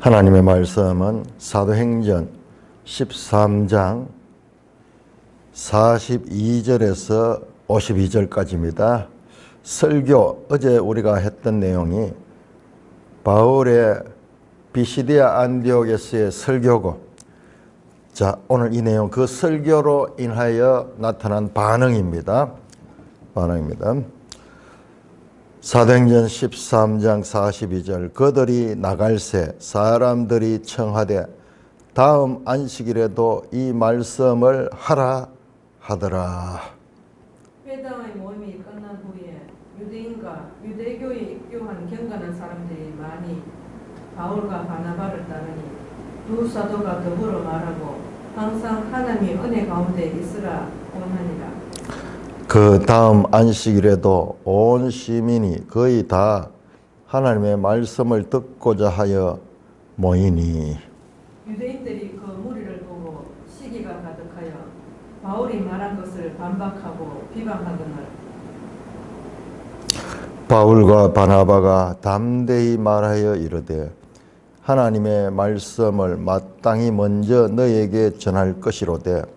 하나님의 말씀은 사도행전 13장 42절에서 52절까지입니다. 설교, 어제 우리가 했던 내용이 바울의 비시디아 안디옥에서의 설교고, 자, 오늘 이 내용, 그 설교로 인하여 나타난 반응입니다. 반응입니다. 사도행전 13장 42절 그들이 나갈새 사람들이 청하되 다음 안식일에도 이 말씀을 하라 하더라. 회당의 모임이 끝난 후에 유대인과 유대교에 입교한 경건한 사람들이 많이 바울과 바나바를 따르니 두 사도가 더불어 말하고 항상 하나님의 은혜 가운데 있으라 원하니라. 그 다음 안식일에도 온 시민이 거의 다 하나님의 말씀을 듣고자 하여 모이니. 유대인들이 그 무리를 보고 시기가 가득하여 바울이 말한 것을 반박하고 비방하거늘 바울과 바나바가 담대히 말하여 이르되 하나님의 말씀을 마땅히 먼저 너에게 전할 것이로되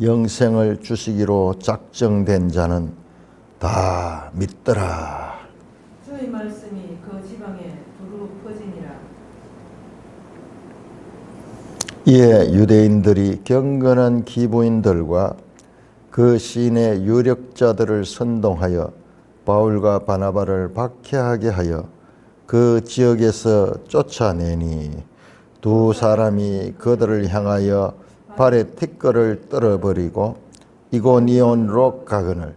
영생을 주시기로 작정된 자는 다 믿더라. 주의 말씀이 그 지방에 두루 퍼지니라 이에 유대인들이 경건한 기부인들과 그 시인의 유력자들을 선동하여 바울과 바나바를 박해하게 하여 그 지역에서 쫓아내니 두 사람이 그들을 향하여 발에 티끌을 떨어버리고 이고니온으로 가거늘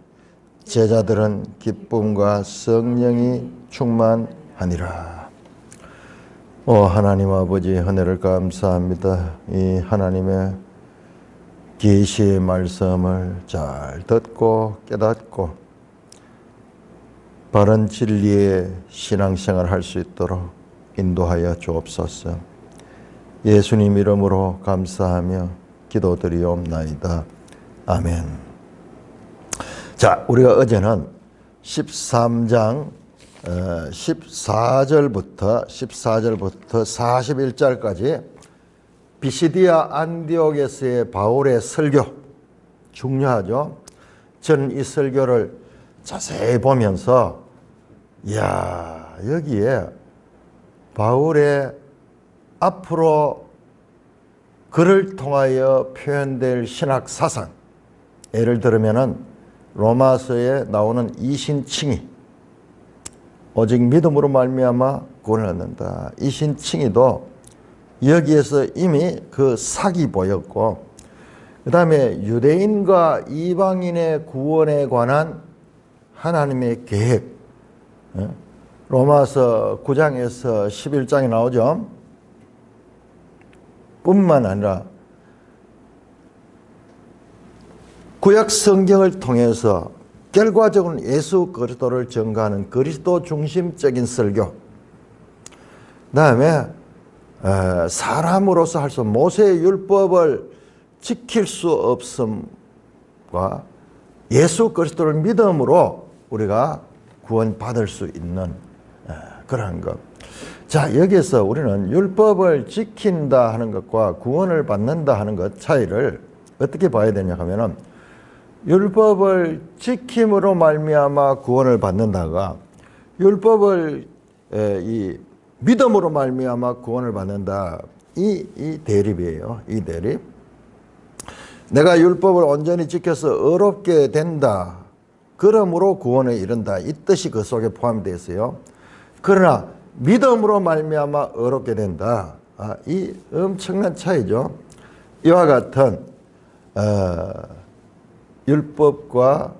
제자들은 기쁨과 성령이 충만하니라. 오 하나님 아버지 은혜를 감사합니다. 이 하나님의 계시의 말씀을 잘 듣고 깨닫고 바른 진리의 신앙생활 할 수 있도록 인도하여 주옵소서. 예수님 이름으로 감사하며 기도드리옵나이다. 아멘. 자, 우리가 어제는 13장 14절부터 14절부터 41절까지 비시디아 안디옥에서의 바울의 설교 중요하죠. 저는 이 설교를 자세히 보면서 야 여기에 바울의 앞으로 그를 통하여 표현될 신학 사상 예를 들면은 로마서에 나오는 이신칭의 오직 믿음으로 말미암아 구원을 얻는다. 이신칭의도 여기에서 이미 그 사기 보였고 그 다음에 유대인과 이방인의 구원에 관한 하나님의 계획 어? 로마서 9장에서 11장에 나오죠. 뿐만 아니라 구약 성경을 통해서 결과적으로 예수 그리스도를 증거하는 그리스도 중심적인 설교. 그다음에 사람으로서 할 수 모세의 율법을 지킬 수 없음과 예수 그리스도를 믿음으로 우리가 구원받을 수 있는 그러한 것. 자, 여기서 우리는 율법을 지킨다 하는 것과 구원을 받는다 하는 것 차이를 어떻게 봐야 되냐 하면은 율법을 지킴으로 말미암아 구원을 받는다가 율법을 에, 이 믿음으로 말미암아 구원을 받는다. 이, 이 대립이에요. 이 대립. 내가 율법을 온전히 지켜서 어렵게 된다. 그러므로 구원에 이른다. 이 뜻이 그 속에 포함되어 있어요. 그러나 믿음으로 말미암아 어렵게 된다. 아, 이 엄청난 차이죠. 이와 같은 어, 율법과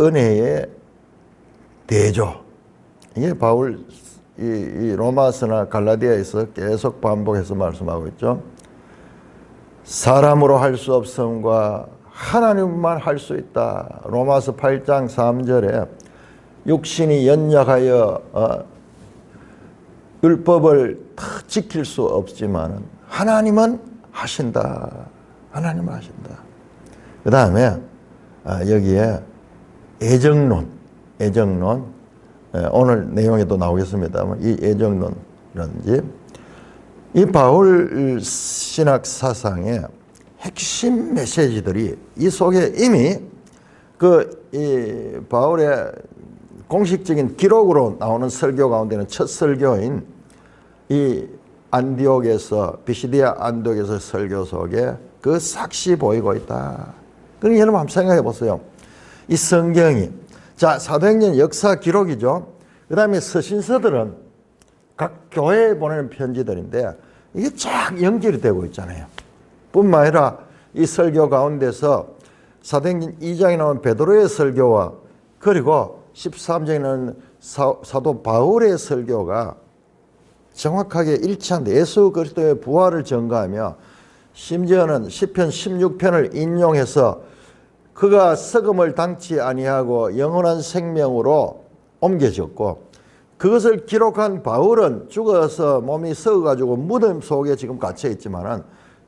은혜의 대조. 이게 바울 이, 이 로마서나 갈라디아에서 계속 반복해서 말씀하고 있죠. 사람으로 할 수 없음과 하나님만 할 수 있다. 로마서 8장 3절에 육신이 연약하여 어, 율법을 다 지킬 수 없지만 하나님은 하신다. 하나님은 하신다. 그 다음에 아, 여기에 애정론, 애정론 예, 오늘 내용에도 나오겠습니다만 이 애정론이라든지 이 바울 신학 사상의 핵심 메시지들이 이 속에 이미 그 이 바울의 공식적인 기록으로 나오는 설교 가운데는 첫 설교인 이 안디옥에서 비시디아 안디옥에서 설교 속에 그 삭시 보이고 있다. 그러니 여러분 한번 생각해 보세요. 이 성경이 자 사도행전 역사 기록이죠. 그 다음에 서신서들은 각 교회에 보내는 편지들인데 이게 쫙 연결이 되고 있잖아요. 뿐만 아니라 이 설교 가운데서 사도행전 2장에 나온 베드로의 설교와 그리고 13장에 나온 사, 사도 바울의 설교가 정확하게 일치한데 예수 그리스도의 부활을 전가하며 심지어는 시편 16편을 인용해서 그가 썩음을 당치 아니하고 영원한 생명으로 옮겨졌고 그것을 기록한 바울은 죽어서 몸이 썩어가지고 무덤 속에 지금 갇혀 있지만은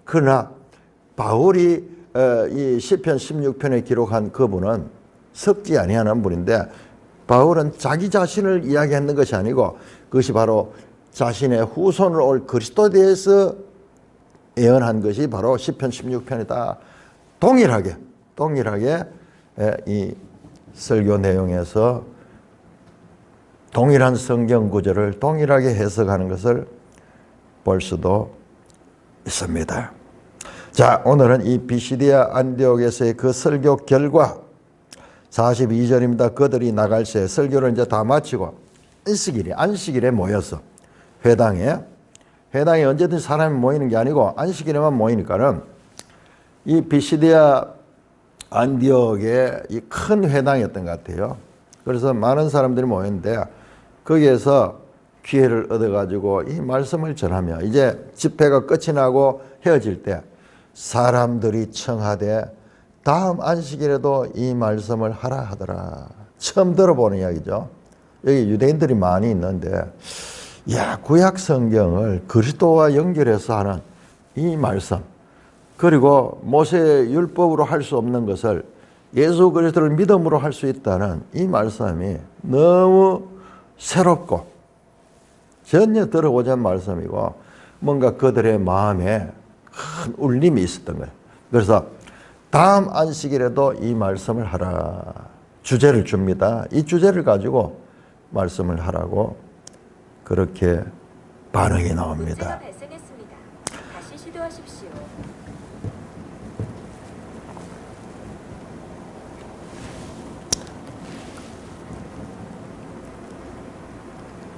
그러나 바울이 어, 이 시편 16편에 기록한 그분은 썩지 아니하는 분인데 바울은 자기 자신을 이야기하는 것이 아니고 그것이 바로 자신의 후손을 올 그리스도에 대해서 예언한 것이 바로 시편 16편이다. 동일하게 동일하게 에, 이 설교 내용에서 동일한 성경 구절을 동일하게 해석하는 것을 볼 수도 있습니다. 자, 오늘은 이 비시디아 안디옥에서의 그 설교 결과 42절입니다. 그들이 나갈 새 설교를 이제 다 마치고 안식일에 모여서 회당에 회당에 언제든 사람이 모이는 게 아니고 안식일에만 모이니까는 이 비시디아 안디옥의 이 큰 회당이었던 것 같아요. 그래서 많은 사람들이 모였는데 거기에서 기회를 얻어가지고 이 말씀을 전하며 이제 집회가 끝이 나고 헤어질 때 사람들이 청하되 다음 안식일에도 이 말씀을 하라 하더라. 처음 들어보는 이야기죠. 여기 유대인들이 많이 있는데, 야, 구약 성경을 그리스도와 연결해서 하는 이 말씀, 그리고 모세의 율법으로 할 수 없는 것을 예수 그리스도를 믿음으로 할 수 있다는 이 말씀이 너무 새롭고 전혀 들어보지 않은 말씀이고 뭔가 그들의 마음에 큰 울림이 있었던 거예요. 그래서 다음 안식일에도 이 말씀을 하라. 주제를 줍니다. 이 주제를 가지고 말씀을 하라고 그렇게 반응이 문제가 나옵니다.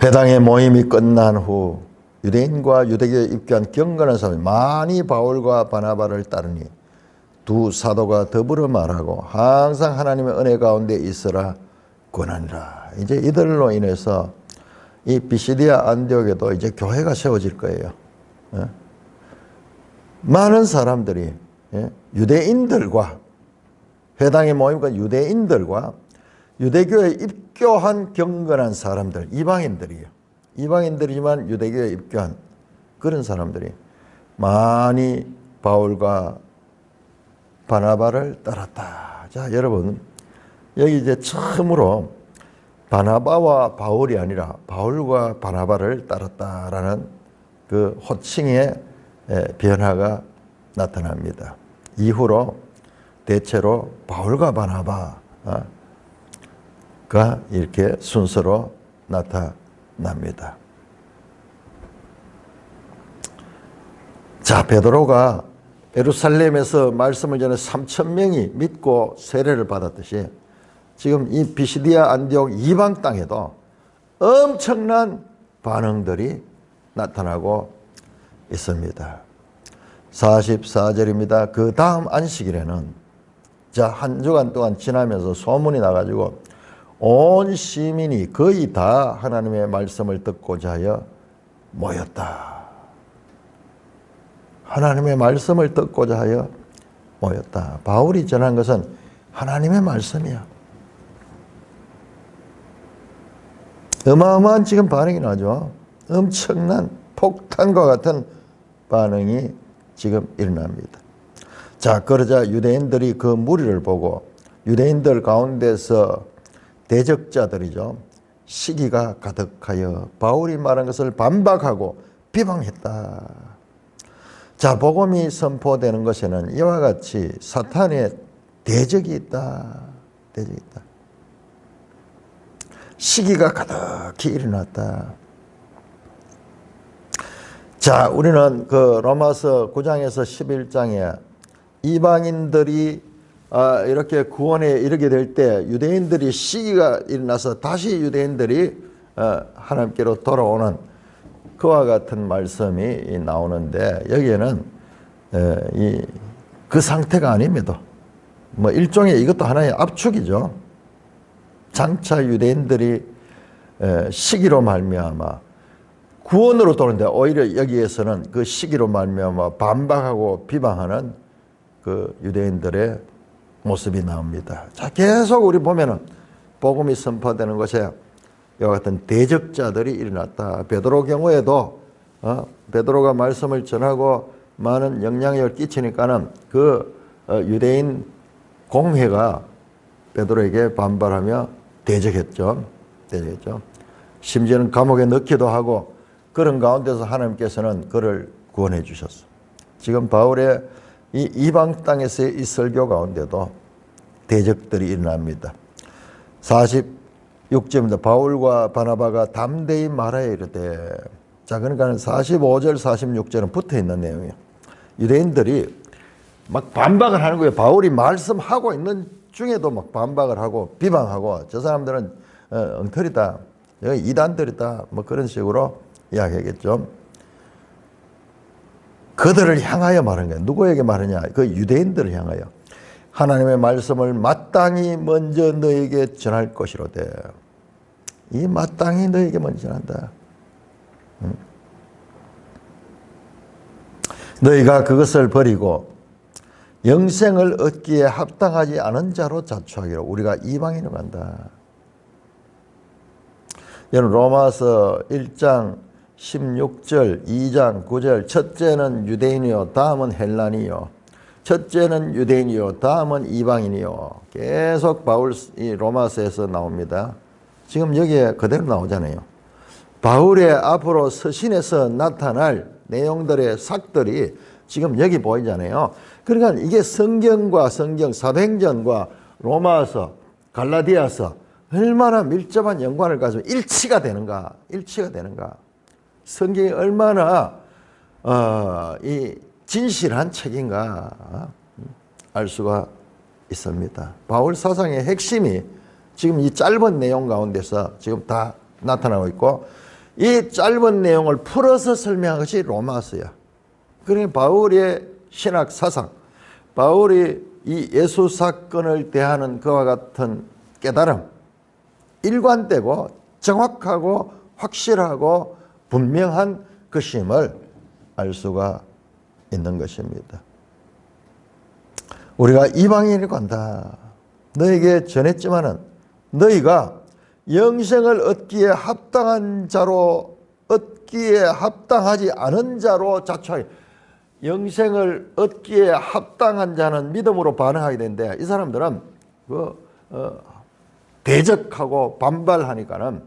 회당의 모임이 끝난 후 유대인과 유대교에 입교한 경건한 사람이 많이 바울과 바나바를 따르니 두 사도가 더불어 말하고 항상 하나님의 은혜 가운데 있으라 권하니라. 이제 이들로 인해서 이 비시디아 안디옥에도 이제 교회가 세워질 거예요. 예? 많은 사람들이 예? 유대인들과 회당에 모임과 유대인들과 유대교에 입교한 경건한 사람들, 이방인들이요. 이방인들이지만 유대교에 입교한 그런 사람들이 많이 바울과 바나바를 따랐다. 자, 여러분, 여기 이제 처음으로 바나바와 바울이 아니라 바울과 바나바를 따랐다라는 그 호칭의 에, 변화가 나타납니다. 이후로 대체로 바울과 바나바가 이렇게 순서로 나타납니다. 자, 베드로가 예루살렘에서 말씀을 전해 3천 명이 믿고 세례를 받았듯이 지금 이 비시디아 안디옥 이방 땅에도 엄청난 반응들이 나타나고 있습니다. 44절입니다. 그 다음 안식일에는 자, 한 주간 동안 지나면서 소문이 나가지고 온 시민이 거의 다 하나님의 말씀을 듣고자 하여 모였다. 하나님의 말씀을 듣고자 하여 모였다. 바울이 전한 것은 하나님의 말씀이야. 어마어마한 지금 반응이 나죠. 엄청난 폭탄과 같은 반응이 지금 일어납니다. 자, 그러자 유대인들이 그 무리를 보고 유대인들 가운데서 대적자들이죠. 시기가 가득하여 바울이 말한 것을 반박하고 비방했다. 자, 복음이 선포되는 것에는 이와 같이 사탄의 대적이 있다. 대적이 있다. 시기가 가득히 일어났다. 자, 우리는 그 로마서 9장에서 11장에 이방인들이 아, 이렇게 구원에 이르게 될 때 유대인들이 시기가 일어나서 다시 유대인들이 어, 하나님께로 돌아오는 그와 같은 말씀이 나오는데 여기에는 이그 상태가 아닙니다. 뭐 일종의 이것도 하나의 압축이죠. 장차 유대인들이 에, 시기로 말미암아 구원으로 도는데 오히려 여기에서는 그 시기로 말미암아 반박하고 비방하는 그 유대인들의 모습이 나옵니다. 자, 계속 우리 보면은 복음이 선포되는 것에 이와 같은 대적자들이 일어났다. 베드로 경우에도 어, 베드로가 말씀을 전하고 많은 영향력을 끼치니까는 그 어, 유대인 공회가 베드로에게 반발하며 대적했죠. 대적했죠. 심지어는 감옥에 넣기도 하고 그런 가운데서 하나님께서는 그를 구원해 주셨어. 지금 바울의 이 이방 땅에서의 이 설교 가운데도 대적들이 일어납니다. 46절입니다. 바울과 바나바가 담대히 말하여 이르되 자 그러니까 45절 46절은 붙어 있는 내용이에요. 유대인들이 막 반박을 하는 거예요. 바울이 말씀하고 있는 중에도 막 반박을 하고 비방하고 저 사람들은 어, 엉터리다. 여기 이단들이다. 뭐 그런 식으로 이야기하겠죠. 그들을 향하여 말한 거예요. 누구에게 말하냐? 그 유대인들을 향하여. 하나님의 말씀을 마땅히 먼저 너에게 전할 것이로되. 이 마땅히 너에게 먼저 전한다. 음. 너희가 그것을 버리고 영생을 얻기에 합당하지 않은 자로 자초하기로 우리가 이방인으로 간다. 여러분 로마서 1장 16절, 2장 9절 첫째는 유대인이요 다음은 헬란이요 첫째는 유대인이요 다음은 이방인이요 계속 바울 이 로마서에서 나옵니다. 지금 여기에 그대로 나오잖아요. 바울의 앞으로 서신에서 나타날 내용들의 삭들이 지금 여기 보이잖아요. 그러니까 이게 성경과 성경 사도행전과 로마서 갈라디아서 얼마나 밀접한 연관을 가지고 일치가 되는가 일치가 되는가 성경이 얼마나 어, 이 진실한 책인가 어, 알 수가 있습니다. 바울 사상의 핵심이 지금 이 짧은 내용 가운데서 지금 다 나타나고 있고 이 짧은 내용을 풀어서 설명한 것이 로마서야. 그러니 바울의 신학 사상, 바울이 이 예수 사건을 대하는 그와 같은 깨달음, 일관되고 정확하고 확실하고 분명한 것임을 알 수가 있는 것입니다. 우리가 이방인이 간다. 너에게 전했지만은 너희가 영생을 얻기에 합당한 자로 얻기에 합당하지 않은 자로 자초하게 영생을 얻기에 합당한 자는 믿음으로 반응하게 되는데 이 사람들은 그 어, 대적하고 반발하니까는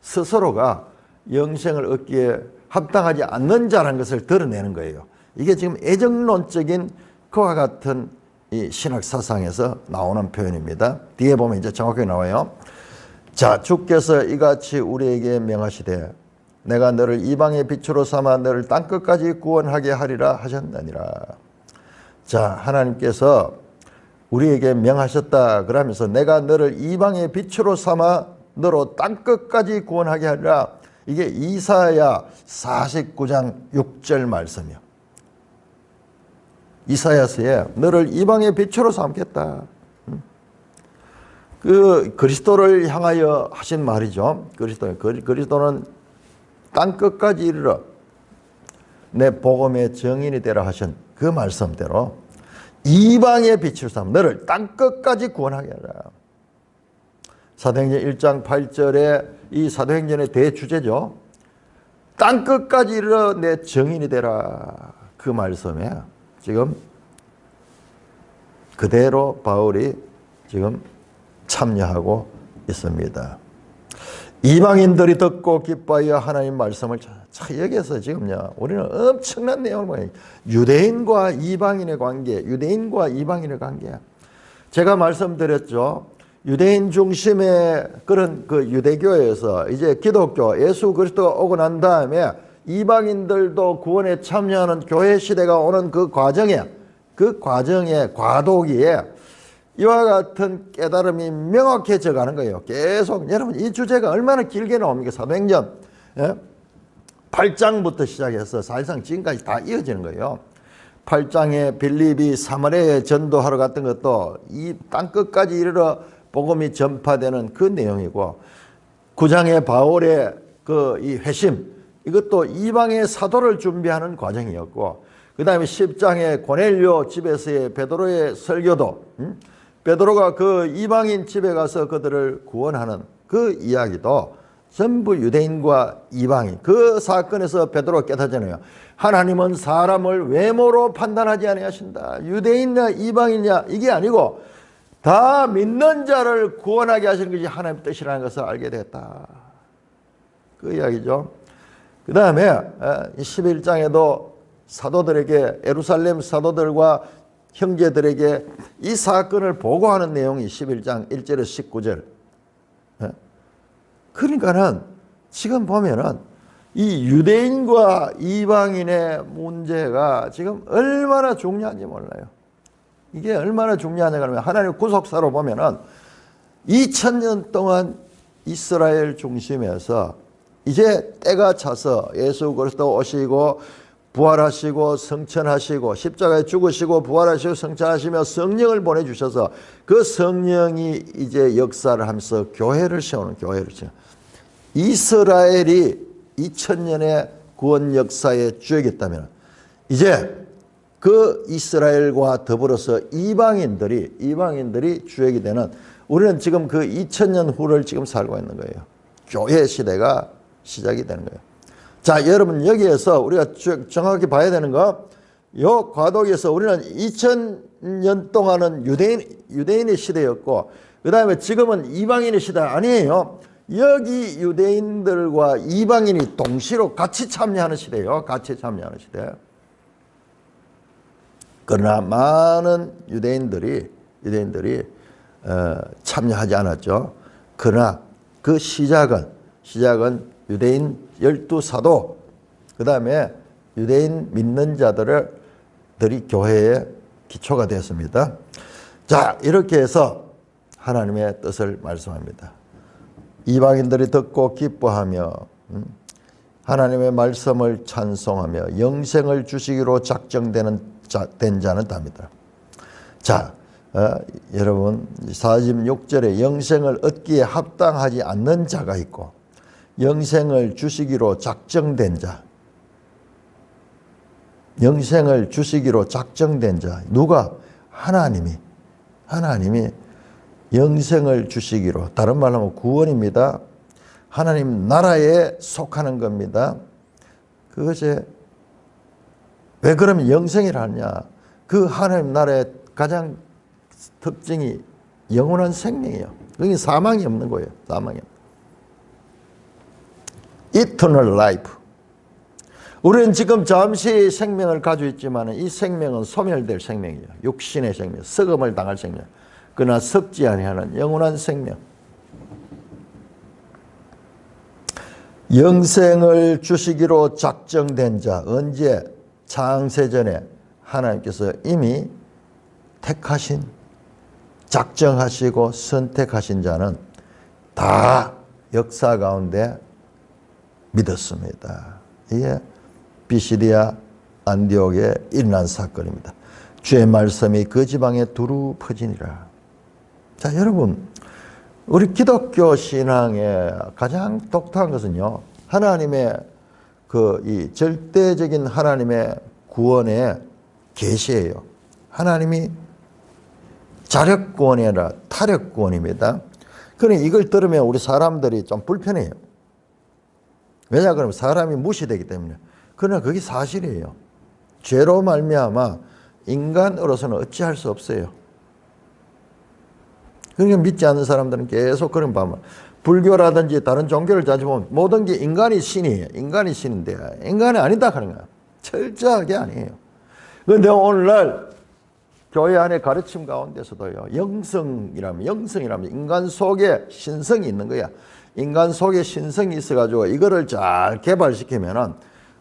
스스로가 영생을 얻기에 합당하지 않는 자라는 것을 드러내는 거예요. 이게 지금 애정론적인 그와 같은 이 신학 사상에서 나오는 표현입니다. 뒤에 보면 이제 정확하게 나와요. 자, 주께서 이같이 우리에게 명하시되 내가 너를 이방의 빛으로 삼아 너를 땅 끝까지 구원하게 하리라 하셨느니라. 자, 하나님께서 우리에게 명하셨다 그러면서 내가 너를 이방의 빛으로 삼아 너로 땅 끝까지 구원하게 하리라. 이게 이사야 49장 6절 말씀이요. 이사야서에 너를 이방의 빛으로 삼겠다. 그 그리스도를 향하여 하신 말이죠. 그리스도 그리- 그리스도는 땅 끝까지 이르러 내 복음의 정인이 되라 하신 그 말씀대로 이방의 빛을 삼 너를 땅 끝까지 구원하게 하라. 사도행전 1장 8절에 이 사도행전의 대주제죠. 땅 끝까지 이르러 내 정인이 되라. 그 말씀에 지금 그대로 바울이 지금 참여하고 있습니다. 이방인들이 듣고 기뻐하여 하나님 말씀을 자, 자 여기서 지금요 우리는 엄청난 내용을 보요 유대인과 이방인의 관계, 유대인과 이방인의 관계. 제가 말씀드렸죠. 유대인 중심의 그런 그 유대교에서 이제 기독교 예수 그리스도가 오고 난 다음에 이방인들도 구원에 참여하는 교회 시대가 오는 그 과정에 그 과정의 과도기에 이와 같은 깨달음이 명확해져 가는 거예요. 계속 여러분 이 주제가 얼마나 길게 나옵니까? 사도행전 예? 8장부터 시작해서 사실상 지금까지 다 이어지는 거예요. 8장에 빌립이 사마리아에 전도하러 갔던 것도 이 땅 끝까지 이르러 복음이 전파되는 그 내용이고 9장의 바울의 그 이 회심 이것도 이방의 사도를 준비하는 과정이었고 그 다음에 10장의 고넬료 집에서의 베드로의 설교도 음? 베드로가 그 이방인 집에 가서 그들을 구원하는 그 이야기도 전부 유대인과 이방인 그 사건에서 베드로가 깨닫잖아요. 하나님은 사람을 외모로 판단하지 아니하신다. 유대인이냐 이방인이냐 이게 아니고 다 믿는 자를 구원하게 하시는 것이 하나님의 뜻이라는 것을 알게 됐다. 그 이야기죠. 그 다음에 11장에도 사도들에게 에루살렘 사도들과 형제들에게 이 사건을 보고하는 내용이 11장 1절에서 19절. 예? 그러니까는 지금 보면은 이 유대인과 이방인의 문제가 지금 얼마나 중요한지 몰라요. 이게 얼마나 중요하냐 그러면 하나님 구속사로 보면은 2000년 동안 이스라엘 중심에서 이제 때가 차서 예수 그리스도 오시고 부활하시고 성천하시고 십자가에 죽으시고 부활하시고 성천하시며 성령을 보내주셔서 그 성령이 이제 역사를 하면서 교회를 세우는 교회를 세우는 이스라엘이 2000년의 구원 역사의 주역이었다면 이제 그 이스라엘과 더불어서 이방인들이 이방인들이 주역이 되는 우리는 지금 그 2000년 후를 지금 살고 있는 거예요. 교회 시대가 시작이 되는 거예요. 자, 여러분 여기에서 우리가 쭉 정확히 봐야 되는 거, 요 과도기에서 우리는 2000년 동안은 유대인 유대인의 시대였고, 그 다음에 지금은 이방인의 시대 아니에요. 여기 유대인들과 이방인이 동시로 같이 참여하는 시대예요. 같이 참여하는 시대. 그러나 많은 유대인들이 유대인들이 어, 참여하지 않았죠. 그러나 그 시작은 시작은 유대인 열두 사도 그 다음에 유대인 믿는 자들을 들이 교회의 기초가 되었습니다. 자 이렇게 해서 하나님의 뜻을 말씀합니다. 이방인들이 듣고 기뻐하며 음, 하나님의 말씀을 찬송하며 영생을 주시기로 작정되는 자, 된 자는 답니다. 자, 어, 여러분 46절에 영생을 얻기에 합당하지 않는 자가 있고 영생을 주시기로 작정된 자. 영생을 주시기로 작정된 자. 누가? 하나님이. 하나님이 영생을 주시기로. 다른 말로 하면 구원입니다. 하나님 나라에 속하는 겁니다. 그것이 왜 그러면 영생이라 하냐? 그 하나님 나라의 가장 특징이 영원한 생명이에요. 그게 사망이 없는 거예요. 사망이. Eternal life. 우리는 지금 잠시 생명을 가지고 있지만 이 생명은 소멸될 생명이에요. 육신의 생명, 썩음을 당할 생명. 그러나 썩지 아니하는 영원한 생명. 영생을 주시기로 작정된 자 언제 창세전에 하나님께서 이미 택하신 작정하시고 선택하신 자는 다 역사 가운데 믿었습니다. 이게 비시디아 안디옥에 일어난 사건입니다. 주의 말씀이 그 지방에 두루 퍼지니라. 자, 여러분, 우리 기독교 신앙의 가장 독특한 것은요. 하나님의 그 이 절대적인 하나님의 구원의 계시예요. 하나님이 자력 구원이 아니라 타력 구원입니다. 그러니 이걸 들으면 우리 사람들이 좀 불편해요. 왜냐 그러면 사람이 무시되기 때문에. 그러나 그게 사실이에요. 죄로 말미암아 인간으로서는 어찌할 수 없어요. 그러니까 믿지 않는 사람들은 계속 그런 밤을 불교라든지 다른 종교를 따져보면 모든 게 인간이 신이에요. 인간이 신인데 인간이 아니다 하는 거야. 철저하게 아니에요. 그런데 오늘날 교회 안에 가르침 가운데서도요. 영성이라면 영성이라면 인간 속에 신성이 있는 거야. 인간 속에 신성이 있어가지고 이거를 잘 개발시키면은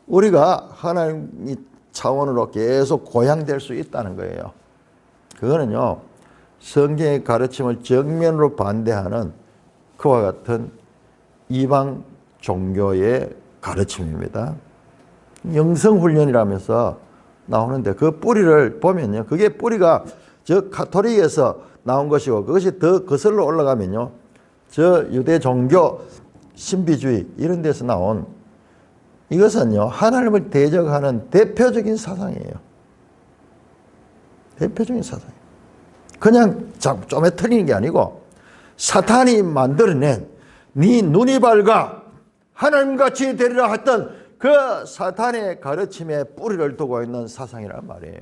우리가 하나님 차원으로 계속 고향될 수 있다는 거예요. 그거는요. 성경의 가르침을 정면으로 반대하는 그와 같은 이방 종교의 가르침입니다. 영성훈련이라면서 나오는데 그 뿌리를 보면요. 그게 뿌리가 저 카톨릭에서 나온 것이고 그것이 더 거슬러 올라가면요. 저 유대 종교 신비주의 이런 데서 나온 이것은요. 하나님을 대적하는 대표적인 사상이에요. 대표적인 사상. 그냥 좀에 틀리는 게 아니고 사탄이 만들어낸 네 눈이 밝아 하나님같이 되리라 했던 그 사탄의 가르침에 뿌리를 두고 있는 사상이란 말이에요.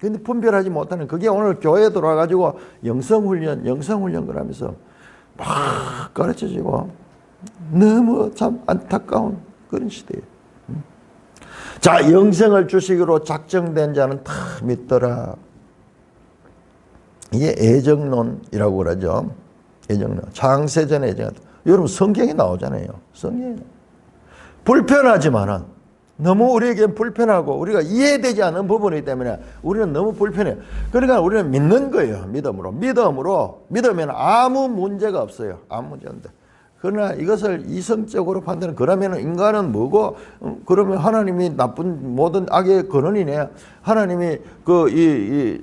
근데 분별하지 못하는 그게 오늘 교회에 들어와가지고 영성훈련, 영성훈련 그러면서 막 가르쳐지고 너무 참 안타까운 그런 시대예요. 음. 자, 영생을 주시기로 작정된 자는 다 믿더라. 이게 애정론이라고 그러죠. 애정론. 창세전의 애정. 여러분 성경에 나오잖아요. 성경에. 불편하지만은 너무 우리에게 불편하고 우리가 이해되지 않는 부분이기 때문에 우리는 너무 불편해요. 그러니까 우리는 믿는 거예요. 믿음으로. 믿음으로. 믿으면 아무 문제가 없어요. 아무 문제 없는데. 그러나 이것을 이성적으로 판단은 그러면 인간은 뭐고 음, 그러면 하나님이 나쁜 모든 악의 근원이네. 하나님이 그이이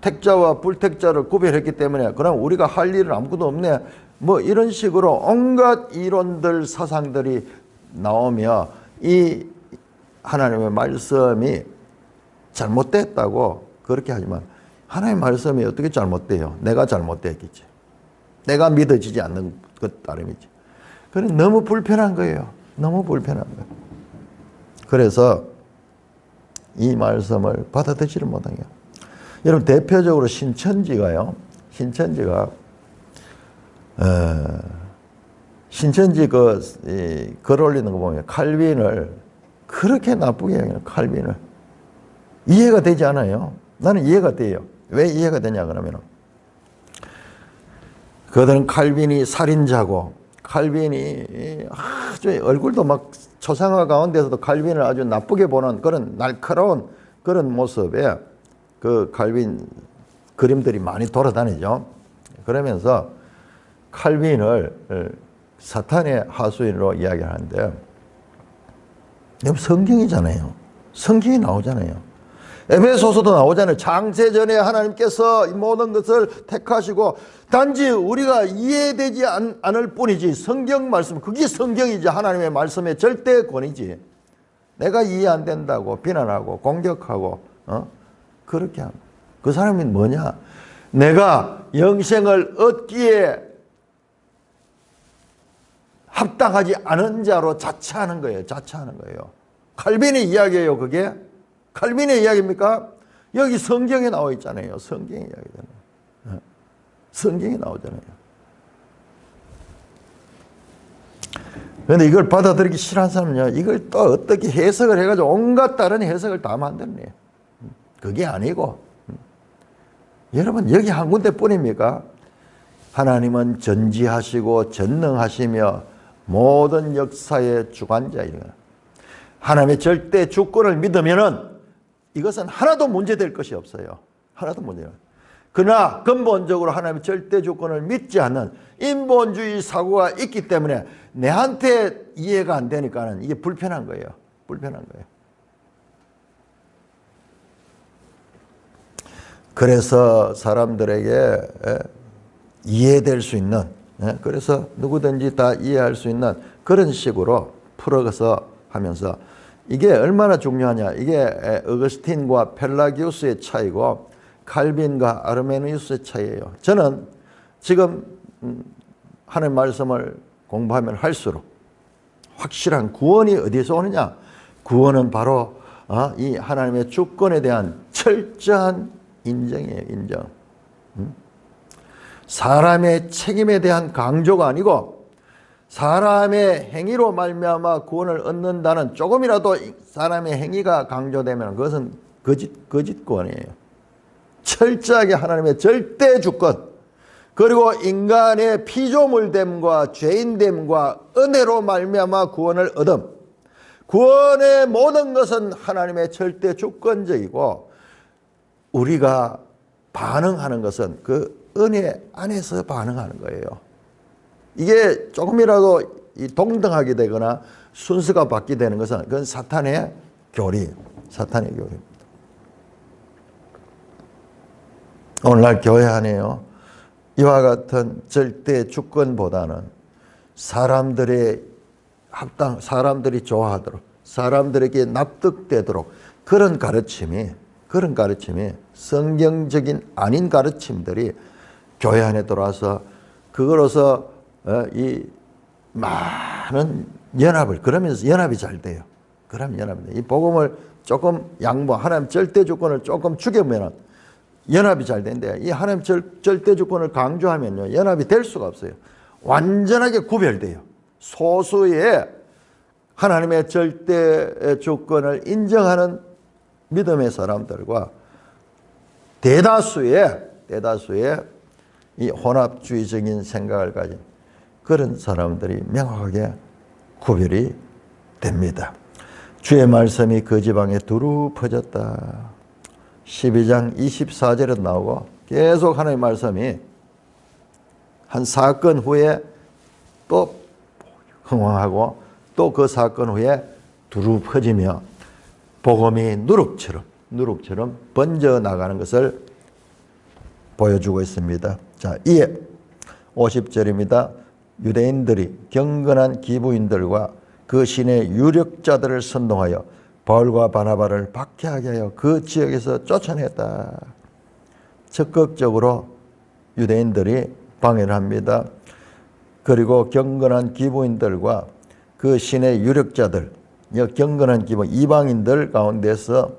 택자와 불택자를 구별했기 때문에 그럼 우리가 할 일은 아무것도 없네. 뭐 이런 식으로 온갖 이론들 사상들이 나오며 이 하나님의 말씀이 잘못됐다고 그렇게 하지만 하나님의 말씀이 어떻게 잘못돼요? 내가 잘못됐겠지. 내가 믿어지지 않는 것 따름이지. 그래 너무 불편한 거예요. 너무 불편한 거예요. 그래서 이 말씀을 받아들이지를 거예요. 여러분 대표적으로 신천지가요. 신천지가 어, 신천지 그, 이, 글 올리는 거 보면 칼빈을 그렇게 나쁘게 해요. 칼빈을. 이해가 되지 않아요. 나는 이해가 돼요. 왜 이해가 되냐 그러면 그들은 칼빈이 살인자고 칼빈이 아주 얼굴도 막 초상화 가운데서도 칼빈을 아주 나쁘게 보는 그런 날카로운 그런 모습에 그 칼빈 그림들이 많이 돌아다니죠. 그러면서 칼빈을 사탄의 하수인으로 이야기하는데 성경이잖아요. 성경이 나오잖아요. 에베소서도 나오잖아요. 창세전에 하나님께서 이 모든 것을 택하시고 단지 우리가 이해되지 않, 을 뿐이지 성경 말씀 그게 성경이지 하나님의 말씀의 절대 권이지. 내가 이해 안 된다고 비난하고 공격하고 어? 그렇게 합니다. 그 사람이 뭐냐? 내가 영생을 얻기에 합당하지 않은 자로 자처하는 거예요. 자처하는 거예요. 칼빈의 이야기예요, 그게. 칼빈의 이야기입니까? 여기 성경에 나와 있잖아요. 성경의 이야기잖아요. 성경에 나오잖아요. 그런데 이걸 받아들이기 싫어하는 사람은요, 이걸 또 어떻게 해석을 해가지고 온갖 다른 해석을 다 만들어내요. 그게 아니고, 여러분, 여기 한 군데 뿐입니까? 하나님은 전지하시고 전능하시며 모든 역사의 주관자이다. 하나님의 절대 주권을 믿으면은 이것은 하나도 문제될 것이 없어요. 하나도 문제. 그러나 근본적으로 하나님의 절대 주권을 믿지 않는 인본주의 사고가 있기 때문에 내한테 이해가 안 되니까는 이게 불편한 거예요. 불편한 거예요. 그래서 사람들에게 이해될 수 있는 예, 그래서 누구든지 다 이해할 수 있는 그런 식으로 풀어서 하면서 이게 얼마나 중요하냐 이게 에, 어거스틴과 펠라기우스의 차이고 칼빈과 아르메니우스의 차이예요. 저는 지금 음, 하나님 말씀을 공부하면 할수록 확실한 구원이 어디서 오느냐? 구원은 바로 어, 이 하나님의 주권에 대한 철저한 인정이에요. 인정. 음? 사람의 책임에 대한 강조가 아니고 사람의 행위로 말미암아 구원을 얻는다는 조금이라도 사람의 행위가 강조되면 그것은 거짓 거짓 구원이에요. 철저하게 하나님의 절대 주권 그리고 인간의 피조물됨과 죄인됨과 은혜로 말미암아 구원을 얻음. 구원의 모든 것은 하나님의 절대 주권적이고 우리가 반응하는 것은 그 은혜 안에서 반응하는 거예요. 이게 조금이라도 이 동등하게 되거나 순서가 바뀌게 되는 것은 그건 사탄의 교리, 사탄의 교리입니다. 오늘날 교회 안에요. 이와 같은 절대 주권보다는 사람들의 합당, 사람들이 좋아하도록, 사람들에게 납득되도록 그런 가르침이, 그런 가르침이 성경적인 아닌 가르침들이 교회 안에 들어와서 그거로서 어, 이 많은 연합을, 그러면서 연합이 잘 돼요. 그럼 연합이 복음을 조금 양보, 하나님 절대 주권을 조금 죽여면은 연합이 잘 된대. 이 하나님 절, 절대 주권을 강조하면요. 연합이 될 수가 없어요. 완전하게 구별돼요. 소수의 하나님의 절대 주권을 인정하는 믿음의 사람들과 대다수의 대다수의 이 혼합주의적인 생각을 가진 그런 사람들이 명확하게 구별이 됩니다. 주의 말씀이 그 지방에 두루 퍼졌다. 12장 24절에 나오고 계속 하나님의 말씀이 한 사건 후에 또 흥황하고 또 그 사건 후에 두루 퍼지며 복음이 누룩처럼 누룩처럼 번져 나가는 것을 보여주고 있습니다. 자, 이에 50절입니다. 유대인들이 경건한 기부인들과 그 신의 유력자들을 선동하여 바울과 바나바를 박해하게 하여 그 지역에서 쫓아냈다. 적극적으로 유대인들이 방해를 합니다. 그리고 경건한 기부인들과 그 신의 유력자들, 이 경건한 기부 이방인들 가운데서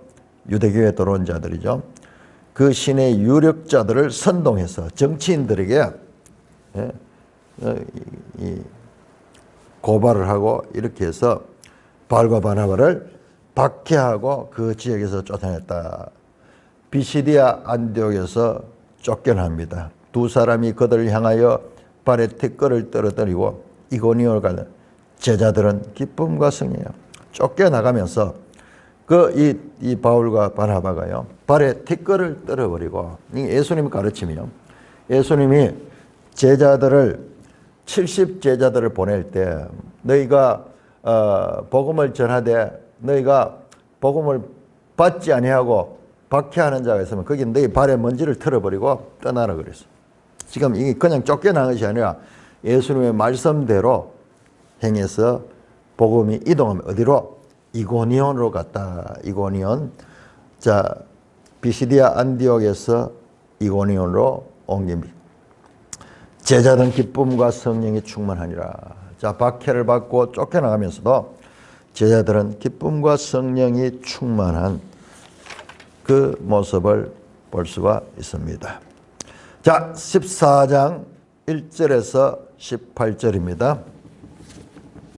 유대교에 들어온 자들이죠. 그 신의 유력자들을 선동해서 정치인들에게 예, 어, 고발을 하고 이렇게 해서 바울과 바나바를 박해하고 그 지역에서 쫓아냈다. 비시디아 안디옥에서 쫓겨납니다. 두 사람이 그들을 향하여 발에 티끌을 떨어뜨리고 이고니올 가는 제자들은 기쁨과 승리해요. 쫓겨나가면서 그이 이 바울과 바나바가요 발에 티끌을 떨어버리고 이 예수님 가르침이요. 예수님이 제자들을 70 제자들을 보낼 때 너희가 어, 복음을 전하되 너희가 복음을 받지 아니하고 박해하는 자가 있으면 거기 너희 발에 먼지를 털어버리고 떠나라 그랬어. 지금 이게 그냥 쫓겨난 것이 아니라 예수님의 말씀대로 행해서 복음이 이동하면 어디로? 이고니온으로 갔다. 이고니온. 자, 비시디아 안디옥에서 이고니온으로 옮깁니다. 제자는 기쁨과 성령이 충만하니라. 자, 박해를 받고 쫓겨나가면서도 제자들은 기쁨과 성령이 충만한 그 모습을 볼 수가 있습니다. 자, 14장 1절에서 18절입니다.